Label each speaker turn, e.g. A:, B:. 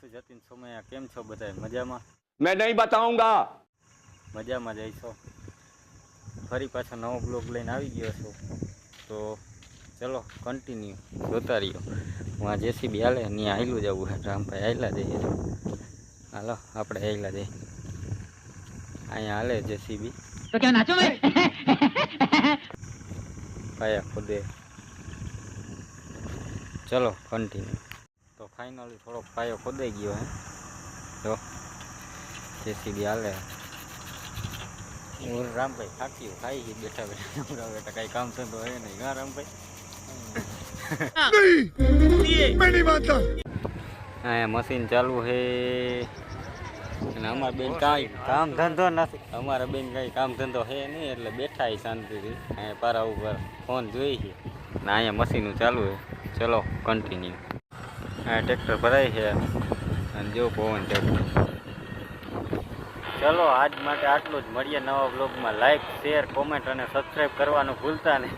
A: છું જતીન સોમૈયા કેમ છો બધા મજામાં?
B: મેં નહીં બતાઉંગા
A: મજામાં જઈશો. ફરી પાછા નવો બ્લોગ લઈને આવી ગયો છું. તો ચલો કન્ટિન્યુ જોતા રહ્યો. હું આ જેસીબી હાલે ને આવેલું જવું છે રામભાઈ આવેલા જઈએ હાલો આપણે આવેલા જઈએ અહીંયા હાલે જેસીબી.
C: તો
A: ક્યાં ખુદે. ચલો કન્ટિન્યુ ફાઇનલી થોડોક પાયો ખોદાઈ ગયો હે. જો જેસીબી હાલે. હું રામભાઈ થાક્યું ખાઈ ગઈ બેઠા બેઠા. નવરા બેઠા કાંઈ કામ ધંધો હે નહીં હા રામભાઈ? અહીંયા મશીન ચાલુ છે અને અમારા બેન કાંઈ કામ ધંધો નથી. અમારા બેન કાંઈ કામ ધંધો છે નહીં એટલે બેઠા શાંતિથી. અહીંયા પારા ઉપર ફોન જોઈ છે ને અહીંયા મશીનું ચાલુ છે ચલો કન્ટિન્યુ અહીંયા ટ્રેક્ટર ભરાય છે અને જો પવન ચલો આજ માટે આટલું જ. મળીએ નવા બ્લોગમાં લાઈક શેર કોમેન્ટ અને સબસ્ક્રાઈબ કરવાનું ભૂલતા નહીં.